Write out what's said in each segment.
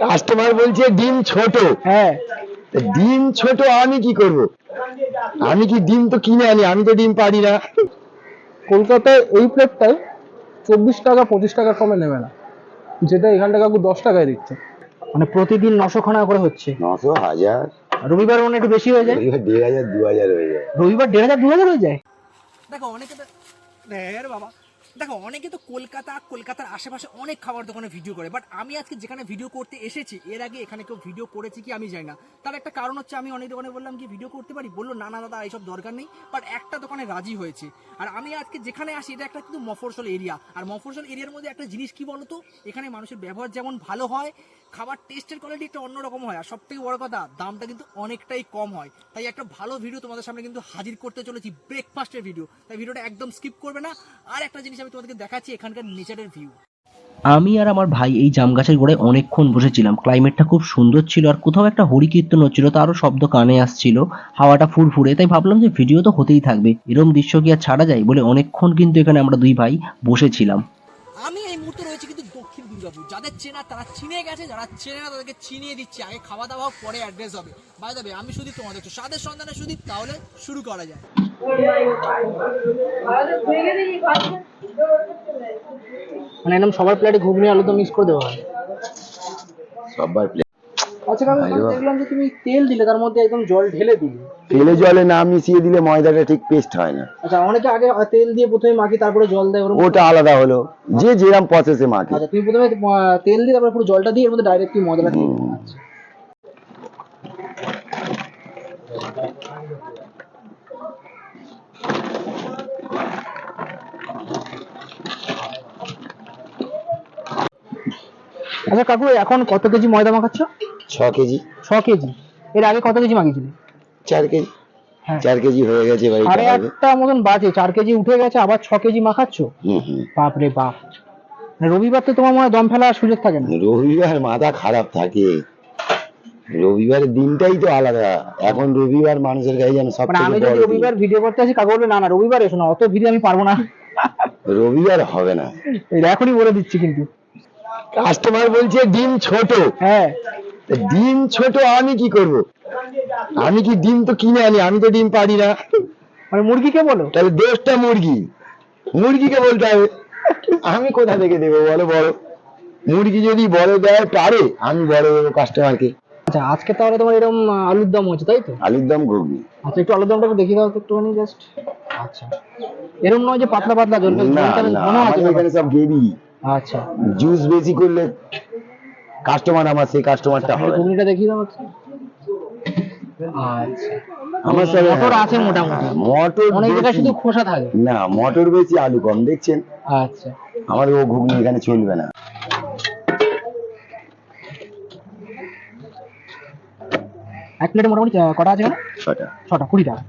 Customer বলছে ডিম ছোট। হ্যাঁ। ডিম ছোট আমি কি করব? আমি কি ডিম তো কিনে আনি? আমি তো ডিম পারি না। কলকাতায় এই প্লেটটায় চব্বিশ টাকা পঁচিশ টাকা কমে নেবে না। যেটা এখানটা কাকু দশ টাকায় দিচ্ছে। মানে প্রতিদিন নশো খানা করে হচ্ছে। নশো হাজার। রবিবার মানে একটু বেশি হয়ে যায়। এবার দেড় হাজার দু হাজার হয়ে যায়। রবিবার দেড় হাজার দু হাজার হয়ে যায়। দেখো অনেকে তো রে বাবা। দেখো, অনেকে তো কলকাতা, কলকাতার আশেপাশে অনেক খাবার দোকানে ভিডিও করে বাট আমি আজকে যেখানে ভিডিও করতে এসেছি, এর আগে এখানে কেউ ভিডিও করেছি কি আমি জানি না। তার একটা কারণ হচ্ছে আমি অনেক দোকানে বললাম কি ভিডিও করতে পারি? বলল, না না, দাদা এইসব দরকার নেই। বাট একটা দোকানে রাজি হয়েছে। আর আমি আজকে যেখানে আসি, এটা একটা কিন্তু মফরসল এরিয়া আর মফরসল এরিয়ার মধ্যে একটা জিনিস কি বলতো? এখানে মানুষের ব্যবহার যেমন ভালো হয়, খাবার টেস্টের কোয়ালিটি একটা অন্যরকম হয়। আর সব থেকে বড় কথা, দামটা কিন্তু অনেকটাই কম হয়। তাই একটা ভালো ভিডিও তোমাদের সামনে কিন্তু হাজির করতে চলেছি ব্রেকফাস্টের ভিডিও তাই ভিডিওটা একদম স্কিপ করবে না। আর একটা জিনিস আমি তোমাদেরকে দেখাচ্ছি এখানকার নেচারের ভিউ আমি আর আমার ভাই এই জাম গাছের গোড়ায় অনেকক্ষণ বসেছিলাম। ক্লাইমেটটা খুব সুন্দর ছিল আর কোথাও একটা হরি কীর্তন হচ্ছিল তারও শব্দ কানে আসছিল। হাওয়াটা ফুরফুরে, তাই ভাবলাম যে ভিডিও তো হতেই থাকবে। এরম দৃশ্য কি আর ছাড়া যায় বলে অনেকক্ষণ কিন্তু এখানে আমরা দুই ভাই বসেছিলাম। দুর্গাপুর যাদের চেনা তারা চিনে গেছে যারা চেনে না তাদেরকে চিনিয়ে দিচ্ছে। আগে খাওয়া দাওয়া হোক, পরে অ্যাড্রেস হবে। বাই দেবে আমি শুধু তোমাদের স্বাদের সন্ধানে শুধু তাহলে শুরু করা যায় মানে একদম সবার প্লেটে ঘুগনি আলু তো মিক্স করে দেওয়া হয়। সবার আচ্ছা আমি দেখলাম যে তুমি তেল দিলে তার মধ্যে একদম জল ঢেলে দিলে। তেলে জলে না মিশিয়ে দিলে ময়দাটা ঠিক পেস্ট হয় না। আচ্ছা অনেকে আগে তেল দিয়ে প্রথমে মাখি তারপরে জল দেয় ওটা আলাদা হলো। যে যেরাম প্রসেসে মাখে। আচ্ছা তুমি প্রথমে তেল দিয়ে তারপরে পুরো জলটা দিয়ে এর মধ্যে ডাইরেক্ট কি ময়দাটা দিয়ে আচ্ছা। আচ্ছা কাকু এখন কত কেজি ময়দা মাখাচ্ছ? ছ কেজি। ছ কেজি। এর আগে কত কেজি মাখিয়েছিলে চার কেজি। হ্যাঁ। চার কেজি হয়ে গেছে সাড়ে হবে আটটা মতন বাজে চার কেজি উঠে গেছে আবার ছ কেজি মাখাচ্ছ? হুম হুম। বাপ রে বাপ। মানে রবিবার তো তোমার মনে দম ফেলার সুযোগ থাকে না। রবিবার মাথা খারাপ থাকে। রবিবারের দিনটাই তো আলাদা। এখন রবিবার মানুষের কাছে যেন সব মানে আমি যদি রবিবার ভিডিও করতে আসি কাকু বলবে না না রবিবার এসো না অত ভিডিও আমি পারব না। রবিবার হবে না। এখনই বলে দিচ্ছি কিন্তু। কাস্টমার বলছে ডিম ছোট। হ্যাঁ। ডিম ছোট আমি কি করব? আমি কি ডিম তো কিনে আনি আমি তো ডিম পারি না। মানে মুরগিকে বলো। তাহলে দোষটা মুরগি। মুরগিকে বলতে হবে আমি কোথা থেকে দেবো বলো বড় মুরগি যদি বড় দেয় পারে আমি বড় দেবো কাস্টমারকে আচ্ছা আজকে তাহলে তোমার এরকম আলুর দম হচ্ছে তাই তো? আলুর দম ঘুগনি। আচ্ছা একটু আলুর দমটা দেখিয়ে দাও তো একটুখানি জাস্ট আচ্ছা। এরকম নয় যে পাতলা পাতলা না না আমাদের এখানে সব গ্রেভি আচ্ছা। জুস বেশি করলে কাস্টমার আমার সেই কাস্টমারটা হবে। ঘুগনিটা দেখিয়ে দাও আচ্ছা। আমার সব মটর আছে মোটামুটি। মটর অনেক জায়গায় শুধু খোসা থাকে। না মটর বেশি আলু কম দেখছেন? আচ্ছা। আমার ও ঘুগনি এখানে চলবে না। এক প্লেটে মোটামুটি কটা আছে ছটা। ছটা কুড়ি টাকা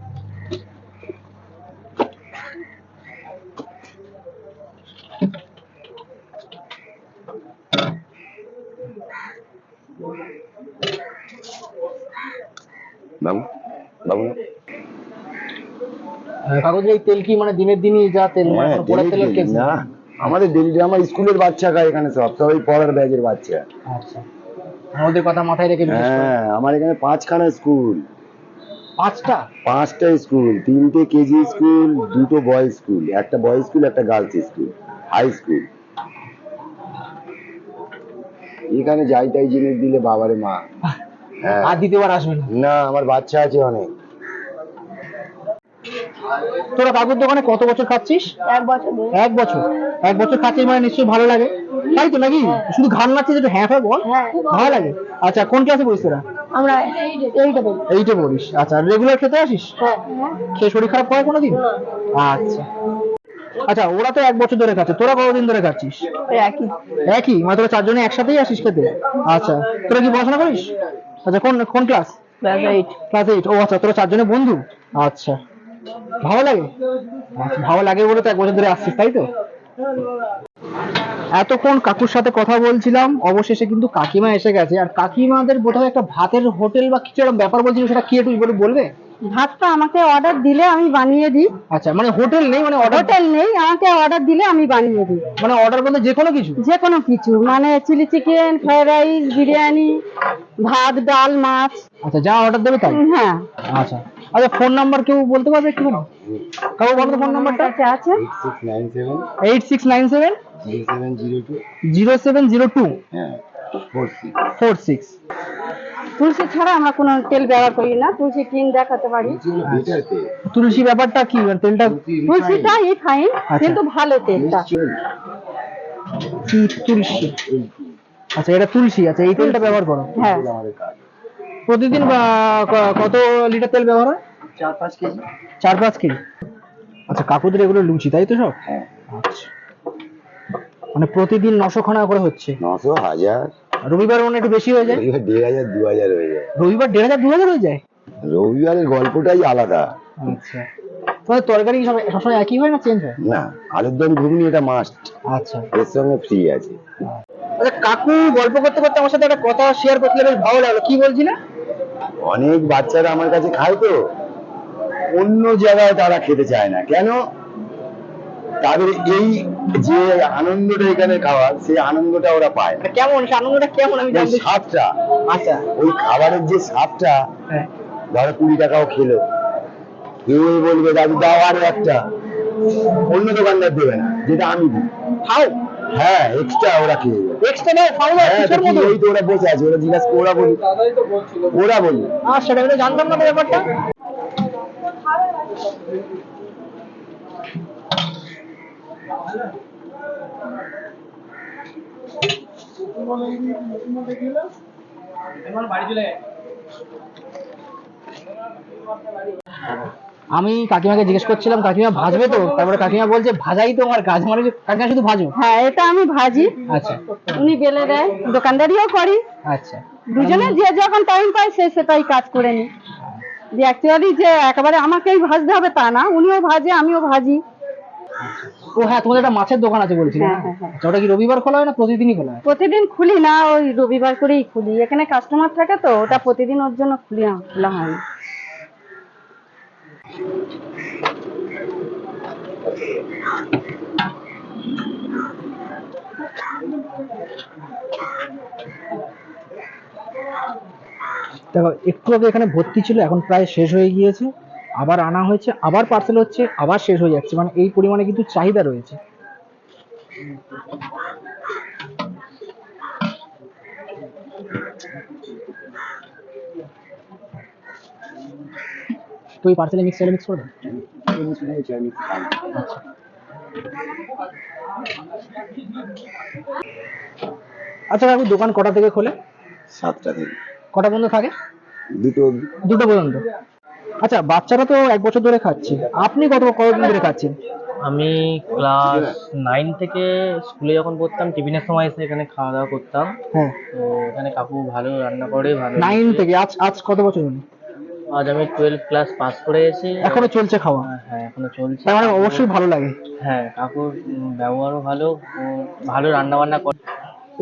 বাবু বাবু। কাগজের এই তেল কি মানে দিনের দিনই যা তেল মানে হ্যাঁ পোড়া তেলের কেস না আমাদের ডেলি আমার স্কুলের বাচ্চা খায় এখানে সব সবাই পড়ার ব্যাচের বাচ্চা। আচ্ছা। আমাদের কথা মাথায় রেখে হ্যাঁ আমার এখানে পাঁচখানা স্কুল। পাঁচটা? পাঁচটা স্কুল তিনটে কেজি স্কুল দুটো বয়েজ স্কুল একটা বয়েজ স্কুল একটা গার্লস স্কুল হাই স্কুল এখানে যাই তাই জিনিস দিলে বাবারে মা। হ্যাঁ। আর দ্বিতীয়বার আসবে না। না আমার বাচ্চা আছে অনেক। তোরা কাকুর দোকানে কত বছর খাচ্ছিস? এক বছর এক বছর। এক বছর খাচ্ছিস মানে নিশ্চয়ই ভালো লাগে। তাই তো নাকি? শুধু ঘাম নাচ্ছিস একটু হ্যাঁ হ্যাঁ বল। হ্যাঁ। ভালো লাগে। আচ্ছা কোন ক্লাসে পড়িস তোরা? আমরা এইটা বলি এইটে পড়িস। আচ্ছা রেগুলার খেতে আসিস? হ্যাঁ। খেয়ে শরীর খারাপ করে কোনোদিন? আচ্ছা। আচ্ছা ওরা তো এক বছর ধরে খাচ্ছে। তোরা কতদিন ধরে খাচ্ছিস? একই। একই? মানে তোরা চারজনে একসাথেই আসিস খেতে? আচ্ছা। তোরা কি পড়াশোনা করিস? আচ্ছা কোন কোন ক্লাস এইট ক্লাস এইট ও আচ্ছা তোরা চারজনে বন্ধু? আচ্ছা। ভালো লাগে? ভালো লাগে বলে তো এক বছর ধরে আসছিস তাই তো? এতক্ষণ কাকুর সাথে কথা বলছিলাম অবশেষে কিন্তু কাকিমা এসে গেছে। আর কাকিমাদের বোধহয় একটা ভাতের হোটেল বা কিছু এরকম ব্যাপার বলছিল সেটা কি একটু বলে বলবে? ভাতটা আমাকে অর্ডার দিলে আমি বানিয়ে দিই। আচ্ছা মানে হোটেল নেই মানে অর্ডার হোটেল নেই আমাকে অর্ডার দিলে আমি বানিয়ে দিই। মানে অর্ডার বলতে যে কোনো কিছু? যে কোনো কিছু মানে chilli chicken fried rice biryani ভাত ডাল মাছ। আচ্ছা যা অর্ডার দেবে তাই? হ্যাঁ। আচ্ছা। আচ্ছা ফোন নাম্বার কেউ বলতে পারবে একটু কাউ বলতে ফোন নাম্বারটা আছে। Six nine seven eight six nine seven three seven zero two zero seven zero two হ্যাঁ ফোর সিক্স ফোর সিক্স তুলসী ছাড়া আমরা কোনো তেল ব্যবহার করি না তুলসী কিন দেখাতে পারি। তুলসী ব্যাপারটা কি? মানে তেলটা তুলসীটা এই ফাইন কিন্তু ভালো তেলটা। তুলসী? আচ্ছা এটা তুলসী। আচ্ছা এই তেলটা ব্যবহার করো। হ্যাঁ। প্রতিদিন কত লিটার তেল ব্যবহার হয়? চার পাঁচ কেজি। চার পাঁচ কেজি? আচ্ছা কাকুদের এগুলো লুচি তাই তো সব? হ্যাঁ। আচ্ছা। মানে প্রতিদিন নশো খানা করে হচ্ছে? নশো হাজার। রবিবার মনে একটু বেশি হয়ে যায়? এবার দেড় হাজার দু হাজার হয়ে যায়। রবিবার দেড় হাজার দু হাজার হয়ে যায়? রবিবারের গল্পটাই আলাদা। আচ্ছা। তোমাদের তরকারি সবসময় একই হয় না চেঞ্জ হয়? না আলুর দম ঘুগনি এটা মাস্ট আচ্ছা। এর সঙ্গে ফ্রি আছে। আচ্ছা কাকু গল্প করতে করতে আমার সাথে একটা কথা শেয়ার করতে বেশ ভালো লাগল। কি বলছিলে? অনেক বাচ্চারা আমার কাছে খায় তো। অন্য জায়গায় তারা খেতে চায় না। কেন? তাদের এই যে আনন্দটা এখানে খাওয়ার সেই আনন্দটা ওরা পায় না। মানে কেমন? সে আনন্দটা কেমন? আমি চাই। স্বাদটা। আচ্ছা। ওই খাবারের যে স্বাদটা হ্যাঁ। ধরো কুড়ি টাকাও খেলো। কেউ বলবে দাদু দাও আরও একটা। অন্য দোকানদার দেবে না যেটা আমি দিই। খাও। হ্যাঁ এক্সট্রা ওরা খেয়ে এক্সট্রা দাও খাও না হ্যাঁ কিসের মতো? ওই তো ওরা বসে আছে ওরা জিজ্ঞাসা ওরা বলি ওরা বলি আর সেটা আমি জানতাম না ব্যাপারটা। আমি কাকিমাকে জিজ্ঞেস করছিলাম কাকিমা ভাজবে তো? তারপরে কাকিমা বলছে ভাজাই তো আমার কাজ। মানে কাকিমা শুধু ভাজো? হ্যাঁ এটা আমি ভাজি। আচ্ছা। উনি বেলে দেয় দোকানদারিও করি। আচ্ছা। দুজনে যে যখন টাইম পায় সে সেটাই কাজ করে নি। যে অ্যাকচুয়ালি যে একেবারে আমাকেই ভাজতে হবে তা না উনিও ভাজে আমিও ভাজি। ও হ্যাঁ তোমাদের একটা মাছের দোকান আছে বলছিলে হ্যাঁ? হ্যাঁ, হ্যাঁ। ওটা কি রবিবার খোলা হয় না প্রতিদিনই খোলা হয় প্রতিদিন খুলি না ওই রবিবার করেই খুলি এখানে কাস্টমার থাকে তো ওটা প্রতিদিন ওর জন্য খুলি খোলা হয় দেখো একটু আগে এখানে ভর্তি ছিল এখন প্রায় শেষ হয়ে গিয়েছে আবার আনা হয়েছে আবার পার্সেল হচ্ছে আবার শেষ হয়ে যাচ্ছে। মানে এই পরিমাণে কিন্তু চাহিদা রয়েছে। তো এই পার্সেলে মিক্স মিক্স করে আচ্ছা কাকু দোকান কটা থেকে খোলে? সাতটা থেকে। কটা পর্যন্ত থাকে? দুটো দুটো পর্যন্ত। আচ্ছা বাচ্চারা তো এক বছর ধরে খাচ্ছে। আপনি কত কতদিন ধরে খাচ্ছেন? আমি ক্লাস নাইন থেকে স্কুলে যখন পড়তাম টিফিনের সময় এসে এখানে খাওয়া দাওয়া করতাম। হ্যাঁ। তো এখানে কাকু ভালো রান্না করে ভালো নাইন থেকে আজ আজ কত বছর হলো আজ আমি টুয়েলভ ক্লাস পাস করে এসে এখনও চলছে খাওয়া? হ্যাঁ এখনও চলছে। তার মানে অবশ্যই ভালো লাগে। হ্যাঁ কাকুর ব্যবহারও ভালো ভালো রান্না বান্না করে।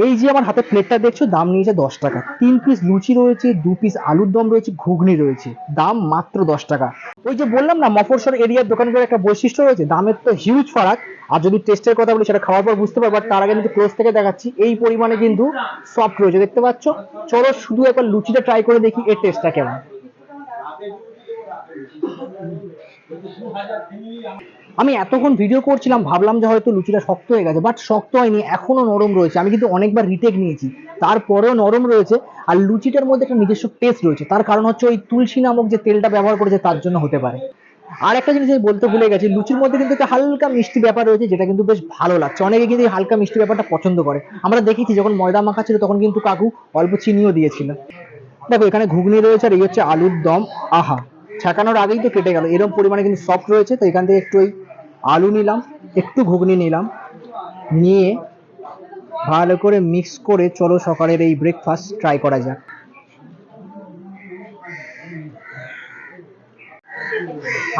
এই যে আমার হাতে প্লেটটা দেখছ, দাম নিয়েছে দশ টাকা। তিন পিস লুচি রয়েছে, দু পিস আলুর দম রয়েছে, ঘুগনি রয়েছে। দাম মাত্র দশ টাকা। ওই যে বললাম না মফরসর এরিয়ার দোকানগুলোর একটা বৈশিষ্ট্য রয়েছে, দামের তো হিউজ ফারাক। আর যদি টেস্টের কথা বলি, সেটা খাওয়ার পর বুঝতে পারব তার আগে কিন্তু ক্লোজ থেকে দেখাচ্ছি। এই পরিমাণে কিন্তু সফট রয়েছে, দেখতে পাচ্ছ? চলো শুধু একবার লুচিটা ট্রাই করে দেখি, এর টেস্টটা কেমন। আমি এতক্ষণ ভিডিও করছিলাম, ভাবলাম যে হয়তো লুচিটা শক্ত হয়ে গেছে বাট শক্ত হয়নি এখনও নরম রয়েছে। আমি কিন্তু অনেকবার রিটেক নিয়েছি, তারপরেও নরম রয়েছে, আর লুচিটার মধ্যে একটা নিজস্ব টেস্ট রয়েছে, তার কারণ হচ্ছে ওই তুলসী নামক যে তেলটা ব্যবহার করেছে তার জন্য হতে পারে। আর একটা জিনিস আমি বলতে ভুলে গেছি, লুচির মধ্যে কিন্তু একটা হালকা মিষ্টি ব্যাপার রয়েছে, যেটা কিন্তু বেশ ভালো লাগছে। অনেকে কিন্তু এই হালকা মিষ্টি ব্যাপারটা পছন্দ করে। আমরা দেখেছি যখন ময়দা মাখা ছিল, তখন কিন্তু কাকু অল্প চিনিও দিয়েছিল। দেখো, এখানে ঘুগনি রয়েছে, আর এই হচ্ছে আলুর দম। আহা! ছাকানোর আগেই তো কেটে গেল। এরকম পরিমাণে কিন্তু সফট রয়েছে, তো এখান থেকে একটু ওই আলু নিলাম, একটু ঘুগনি নিলাম, নিয়ে ভালো করে মিক্স করে চলো সকালের এই ব্রেকফাস্ট ট্রাই করা যাক।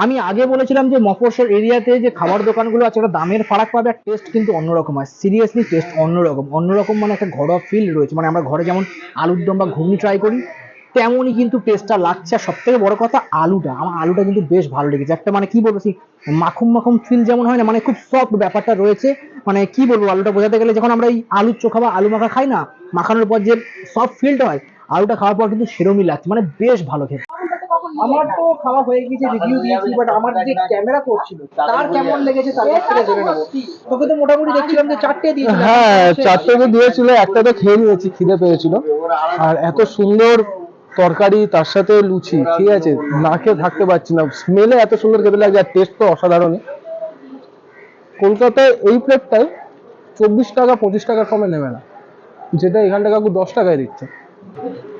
আমি আগে বলেছিলাম যে মফস্বল এরিয়াতে যে খাবার দোকানগুলো আছে, ওটা দামের ফারাক পাবে আর টেস্ট কিন্তু অন্যরকম হয়। সিরিয়াসলি টেস্ট অন্যরকম। অন্যরকম মানে একটা ঘরোয়া ফিল রয়েছে। মানে আমরা ঘরে যেমন আলুর দম বা ঘুগনি ট্রাই করি তেমনই কিন্তু টেস্টটা লাগছে। আর সব থেকে বড় কথা আলুটা। আমার আলুটা কিন্তু বেশ ভালো লেগেছে। একটা মানে কি বলব মাখুম মাখুম ফিল যেমন হয় না মানে খুব সফট ব্যাপারটা রয়েছে। মানে কি বলব, আলুটা বোঝাতে গেলে যখন আমরা এই আলুর চোখা বা আলু মাখা খাই না, মাখানোর পর যে সফট ফিলটা হয়, আলুটা খাওয়ার পর কিন্তু সেরমই লাগছে। মানে বেশ ভালো খেতে। আমার তো খাওয়া হয়ে গেছে রিভিউ দিয়েছি বাট আমার যে ক্যামেরা করছিল, তার কেমন লেগেছে তার থেকে জেনে নেব। তোকে তো মোটামুটি দেখছিলাম যে চারটে দিয়েছিল। হ্যাঁ চারটে তো দিয়েছিল, একটা তো খেয়ে নিয়েছি, খিদে পেয়েছিল। আর এত সুন্দর তরকারি তার সাথে লুচি ঠিক আছে? না খেয়ে থাকতে পারছি না। স্মেলে এত সুন্দর খেতে লাগছে আর টেস্ট তো অসাধারণই। কলকাতায় এই প্লেটটায় চব্বিশ টাকা পঁচিশ টাকা কমে নেবে না। যেটা এখানটা কাকু দশ টাকায় দিচ্ছে।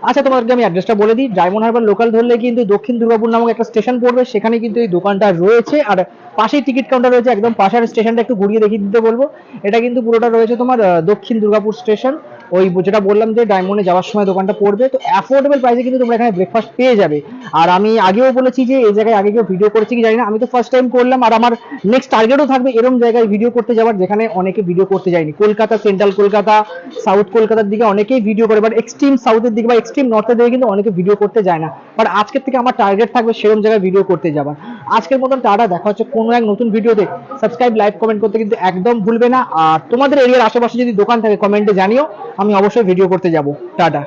আচ্ছা তোমাদেরকে আমি অ্যাড্রেসটা বলে দিই। ডায়মন্ড হারবার লোকাল ধরলে কিন্তু দক্ষিণ দুর্গাপুর নামক একটা স্টেশন পড়বে। সেখানে কিন্তু এই দোকানটা রয়েছে। আর পাশেই টিকিট কাউন্টার রয়েছে। একদম পাশের স্টেশনটা একটু ঘুরিয়ে দেখিয়ে দিতে বলব। এটা কিন্তু পুরোটা রয়েছে তোমার দক্ষিণ দুর্গাপুর স্টেশন ওই যেটা বললাম যে ডায়মন্ডে যাওয়ার সময় দোকানটা পড়বে, তো অ্যাফোর্ডেবল প্রাইসে কিন্তু তোমরা এখানে ব্রেকফাস্ট পেয়ে যাবে। আর আমি আগেও বলেছি যে এই জায়গায় আগে কেউ ভিডিও করেছি কি জানি না, আমি তো ফার্স্ট টাইম করলাম আর আমার নেক্সট টার্গেটও থাকবে এরকম জায়গায় ভিডিও করতে যাওয়ার, যেখানে অনেকে ভিডিও করতে যায়নি। কলকাতা সেন্ট্রাল কলকাতা সাউথ কলকাতার দিকে অনেকেই ভিডিও করে বাট এক্সট্রিম সাউথের দিকে বা এক্সট্রিম নর্থের দিকে কিন্তু অনেকে ভিডিও করতে যায় না। বাট আজকের থেকে আমার টার্গেট থাকবে সেরকম জায়গায় ভিডিও করতে যাবার আজকের মতন টাটা, দেখা হচ্ছে কোনো এক নতুন ভিডিওতে সাবস্ক্রাইব লাইক কমেন্ট করতে কিন্তু একদম ভুলবে না। আর তোমাদের এরিয়ার আশেপাশে যদি দোকান থাকে কমেন্টে জানিও। আমি অবশ্যই ভিডিও করতে যাব। টাটা।